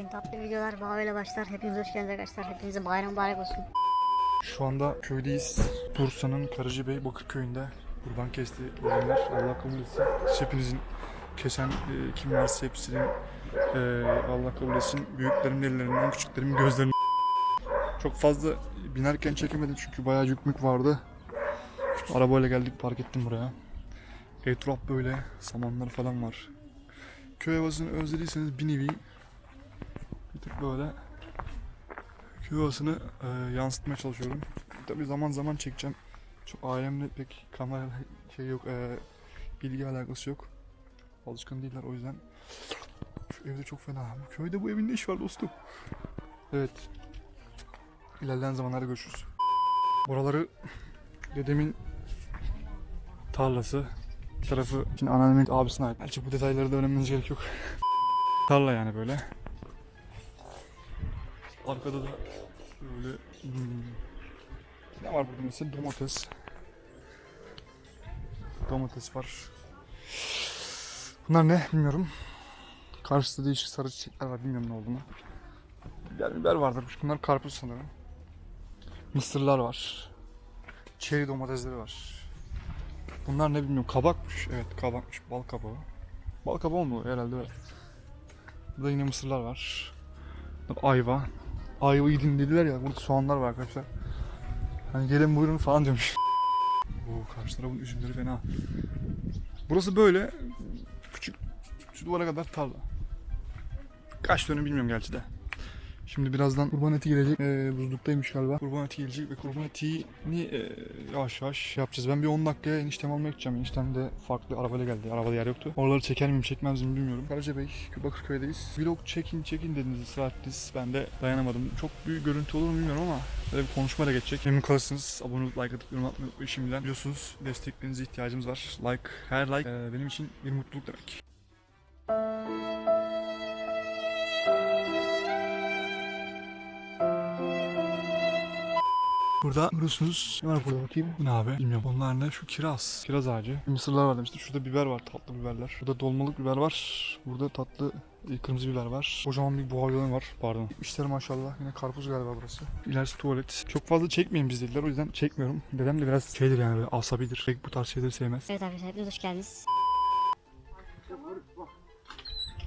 Bugün tatlı videolar bağıyla başlar. Hepiniz hoş geldiniz arkadaşlar. Hepinize bayram mübarek olsun. Şu anda köydeyiz. Bursa'nın Karacabey Bakırköy'ünde. Kurban kesti ürünler. Allah kabul etsin. Hepinizin kesen e, kim varsa hepsinin e, Allah kabul etsin. Büyüklerimin ellerinden, küçüklerimin gözlerinden. Çok fazla binerken çekemedim çünkü bayağı yükmük vardı. Arabayla geldik park ettim buraya. Etraf böyle samanlar falan var. Köy havasını özlediyseniz bir nevi böyle köy havasını e, yansıtmaya çalışıyorum. Tabii zaman zaman çekeceğim. Çok ailemle pek kamera şey yok, e, ilgi alakası yok. Alışkın değiller o yüzden. Şu evde çok fena. Bu köyde bu evin ne işi var dostum? Evet. İlerleyen zamanlarda görüşürüz. Buraları dedemin tarlası. Tarafı şimdi anneannemin abisine ait. Gerçi bu detayları da öğrenmeniz gerek yok. Tarla yani böyle. Arkada da böyle hmm, ne var burada mesela domates. Domates var. Bunlar ne bilmiyorum. Karşısında değişik sarı çiçekler var bilmiyorum ne olduğunu. Biber biber vardır. Bunlar karpuz sanırım. Mısırlar var. Çeri domatesleri var. Bunlar ne bilmiyorum. Kabakmış. Evet kabakmış. Bal kabağı. Bal kabağı mı? Herhalde öyle. Burada yine mısırlar var. Ayva. Ayva yedin dediler ya. Burada soğanlar var arkadaşlar. Hani gelin buyurun falan demiş. Bu karşı tarafın üzümleri fena. Burası böyle küçük şu duvara kadar tarla. Kaç dönüm bilmiyorum gerçi de. Şimdi birazdan kurban eti gelecek. Ee, buzluktaymış galiba. Kurban eti gelecek ve kurban etini e, yavaş yavaş yapacağız. Ben bir 10 dakikaya eniştemi almaya gideceğim. Eniştem de farklı arabayla geldi. Arabada yer yoktu. Oraları çeker miyim çekmez miyim bilmiyorum. Karacabey, Bakırköy'deyiz. Vlog çekin çekin dediniz ısrar ettiniz. Ben de dayanamadım. Çok büyük görüntü olur mu bilmiyorum ama böyle bir konuşmayla geçecek. Memnun kalırsınız. Abone olup like atıp yorum atmayı unutmayın şimdiden. Biliyorsunuz desteklerinize ihtiyacımız var. Like, her like e, benim için bir mutluluk demek. Burada görüyorsunuz. Ne var burada bakayım? Bu ne abi? Bilmiyorum. Onlar ne? Şu kiraz. Kiraz ağacı. Mısırlar var demiştim. Şurada biber var. Tatlı biberler. Burada dolmalık biber var. Burada tatlı e, kırmızı biber var. Kocaman bir buharlı var. Pardon. İşleri maşallah. Yine karpuz galiba burası. İlerisi tuvalet. Çok fazla çekmeyin biz dediler. O yüzden çekmiyorum. Dedem de biraz şeydir yani böyle asabidir. Pek bu tarz şeyleri sevmez. Evet arkadaşlar hepiniz hoş geldiniz.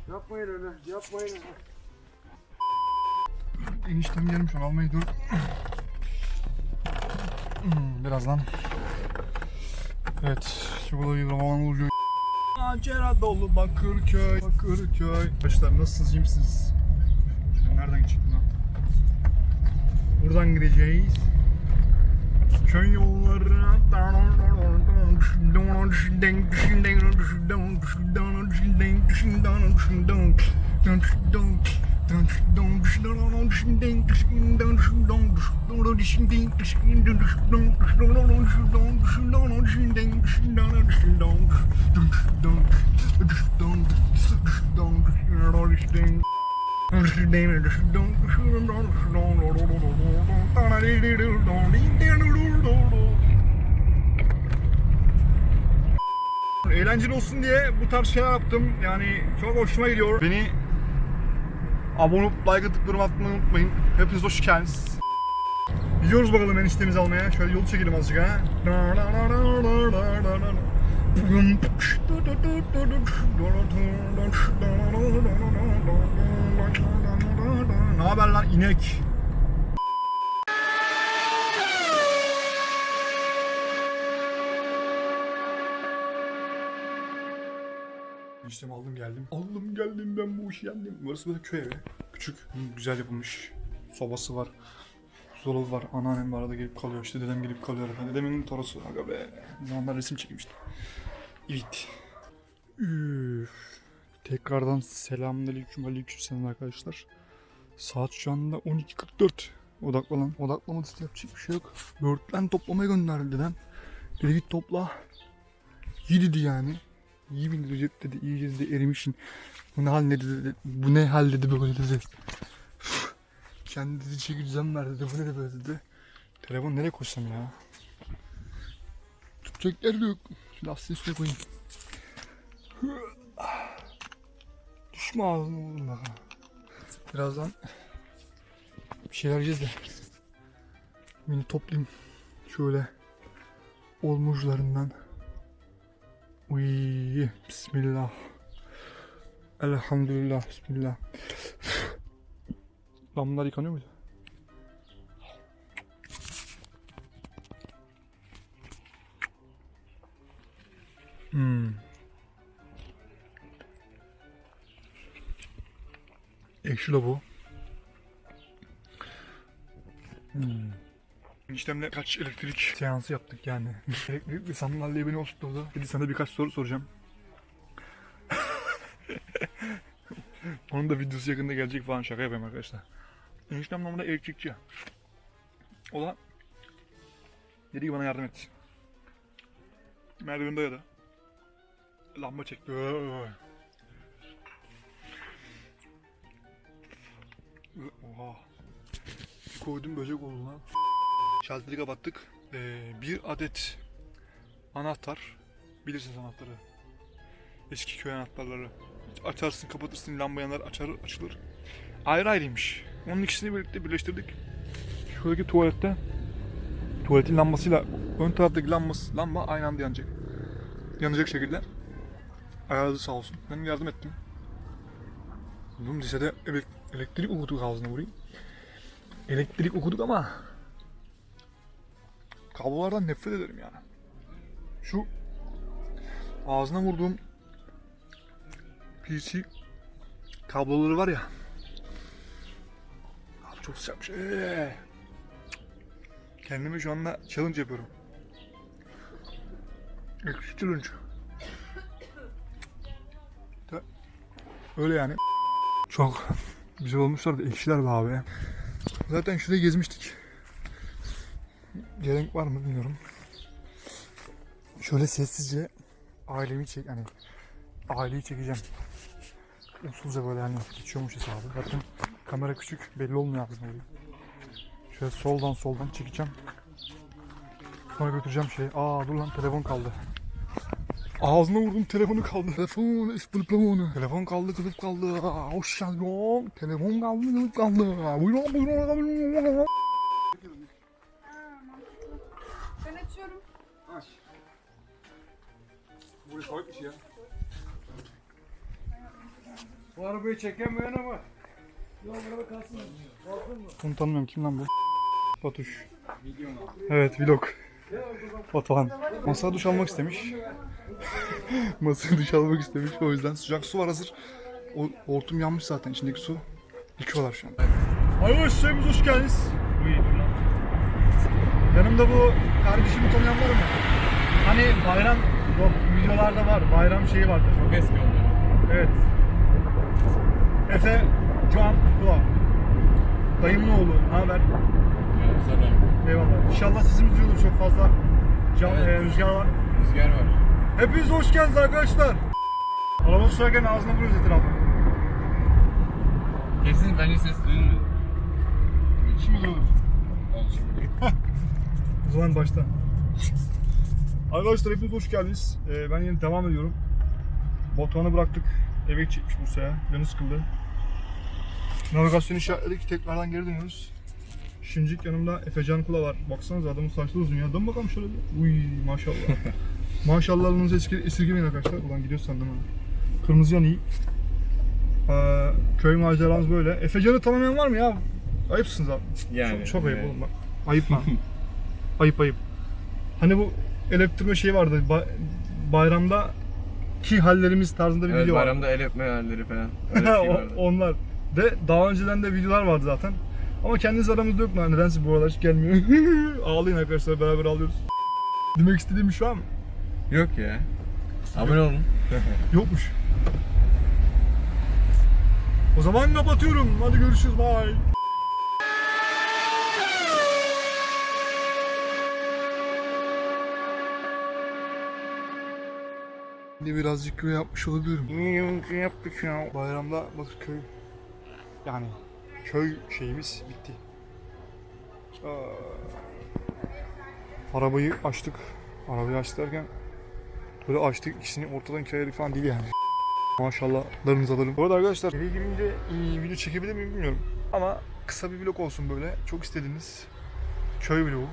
Yapmayın öyle, yapmayın öyle. Eniştem gelmiş onu almayı dur. Hmm, birazdan. Evet. Çikolata zaman oluyor. Macera dolu Bakırköy. Bakırköy. Arkadaşlar nasılsınız? iyi misiniz? Nereden çıktın lan? Buradan gideceğiz. Köy yolları. Eğlenceli olsun diye bu tarz şeyler yaptım. Yani çok hoşuma gidiyor. Beni abone olup like atıp yorum atmayı unutmayın. Hepiniz hoş geldiniz. Gidiyoruz bakalım eniştemizi almaya. Şöyle yol çekelim azıcık ha. Ne haber lan inek? İşte aldım geldim. Aldım geldim ben bu işi yendim. Burası böyle köy evi. Küçük, güzel yapılmış. Sobası var. Buzdolabı var. Anneannem bu arada gelip kalıyor. İşte dedem gelip kalıyor. arada. Dedemin torası. Aga be. Zamanlar resim çekmiştim. Evet. Üf. Tekrardan selamünaleyküm aleykümselam arkadaşlar. Saat şu anda 12.44. Odaklan. Odaklamadı yapacak bir şey yok. Börtlen toplamaya gönderdi dedem. Dedi git topla. İyi dedi yani. İyi bin Recep dedi. İyi dedi erimişin. Bu ne hal ne dedi. Bu ne hal dedi böyle dedi. Kendi dedi çeki düzen ver dedi. Bu ne de böyle dedi. Telefon nereye koysam ya? Tutacak yer de yok. Şu lastiğin üstüne koyayım. Düşme ağzına oğlum bak. Birazdan bir şeyler yiyeceğiz de. Beni toplayayım. Şöyle olmuşlarından. Uy, bismillah. Elhamdülillah, bismillah. Lan bunlar yıkanıyor muydu? Hmm. Ekşi bu. Hmm. Eniştemle kaç elektrik seansı yaptık yani. Elektrikli sandalye beni oturtturdu. Dedi sana birkaç soru soracağım. Onun da videosu yakında gelecek falan şaka yapayım arkadaşlar. Eniştem normalde elektrikçi. O da dedi ki bana yardım et. Merdivende dayadı. Lamba çekti. Oha. Bir koydum böcek oldu lan. Şalteri kapattık. Ee, bir adet anahtar. Bilirsiniz anahtarı. Eski köy anahtarları. Açarsın kapatırsın lamba yanar açar açılır. Ayrı ayrıymış. Onun ikisini birlikte birleştirdik. Şuradaki tuvalette tuvaletin lambasıyla ön taraftaki lambası, lamba aynı anda yanacak. Yanacak şekilde. Ayarladı sağ olsun. Ben yardım ettim. Oğlum lisede elek- elektrik okuduk ağzına vurayım. Elektrik okuduk ama kablolardan nefret ederim yani. Şu ağzına vurduğum PC kabloları var ya. Abi çok sıcakmış. Ee. Kendime şu anda challenge yapıyorum. Ekşi challenge. Öyle yani. Çok güzel olmuşlar da ekşiler be abi. Zaten şurayı gezmiştik. Gerek var mı bilmiyorum. Şöyle sessizce ailemi çek hani aileyi çekeceğim. Usulca böyle hani geçiyormuş hesabı. Zaten kamera küçük belli olmuyor aslında. Şöyle soldan soldan çekeceğim. Sonra götüreceğim şey. Aa dur lan telefon kaldı. Ağzına vurdum telefonu kaldı. Telefon, telefonu. Telefon kaldı, kılıf kaldı. Hoş geldin. Telefon kaldı, kılıf kaldı. Buyurun, buyurun, buyurun. Açıyorum. Aç. Burası soğukmuş ya. Bu arabayı çekemeyen ama. Yok araba kalsın. Kalsın mı? Bunu tanımıyorum. Kim lan bu? Batuş. Evet vlog. Batuhan. Masaya duş almak istemiş. Masaya duş almak istemiş. O yüzden sıcak su var hazır. O, hortum yanmış zaten içindeki su. Yıkıyorlar şu an. Şeyimiz hoş geldiniz. Yanımda bu kardeşimi tanıyan var mı? Hani bayram yok videolarda var. Bayram şeyi vardı. Çok eski oldu. Evet. Efe Can Kula. Dayımın oğlu. Ne haber? Sonra Eyvallah. İnşallah sesimiz duyulur çok fazla. Can, Evet. e, rüzgar var. rüzgar var. Hepiniz hoş geldiniz arkadaşlar. Araba sürerken ağzına vuruyoruz etrafı. Kesin bence ses duyulmuyor. Şimdi duyulur. Şimdi. O zaman başta. Arkadaşlar hepiniz hoş geldiniz. Ee, ben yine devam ediyorum. Batuhan'ı bıraktık. Eve çekmiş Bursa'ya. Canı sıkıldı. Navigasyon işaretledik. Tekrardan geri dönüyoruz. Şimdilik yanımda Efecan Kula var. Baksanıza adamın saçları uzun ya. Dön bakalım şöyle bir. Uy maşallah. Maşallahınızı eski, esirgemeyin arkadaşlar. Ulan gidiyoruz sandım ha. Kırmızı yan iyi. Ee, köy maceramız böyle. Efecan'ı tanımayan var mı ya? Ayıpsınız abi. Yani. Çok, çok ayıp evet. oğlum bak. Ayıp lan. ayıp ayıp. Hani bu elektrime şey vardı. ba- bayramda ki hallerimiz tarzında bir Evet video var. bayramda el öpme halleri falan. Öyle şey vardı. Onlar. De daha önceden de videolar vardı zaten. Ama kendiniz aramızda yok lan. Nedense bu aralar hiç gelmiyor. Ağlayın arkadaşlar beraber ağlıyoruz. Demek istediğim şu an Yok ya. Abone olun. yokmuş. O zaman kapatıyorum. Hadi görüşürüz. Bye. Şimdi birazcık köy yapmış olabilirim. Ne yaptık ya? Bayramda Bakırköy yani köy şeyimiz bitti. Aa, arabayı açtık. Arabayı açtık derken böyle açtık ikisini ortadan ikiye ayırdık falan değil yani. Maşallahlarınızı alırım. Bu arada arkadaşlar eve girince e, video çekebilir miyim bilmiyorum. Ama kısa bir vlog olsun böyle. Çok istediğiniz köy vlogu.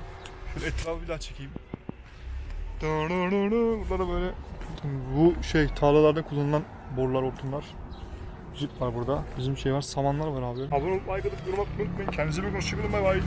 Şöyle etrafı bir daha çekeyim. Burada da böyle bu şey tarlalarda kullanılan borular, hortumlar. Jip var burada. Bizim şey var, samanlar var abi. Abone olup like atıp yorum unutmayın. Kendinize bakın. Hoşçakalın. Bay bay.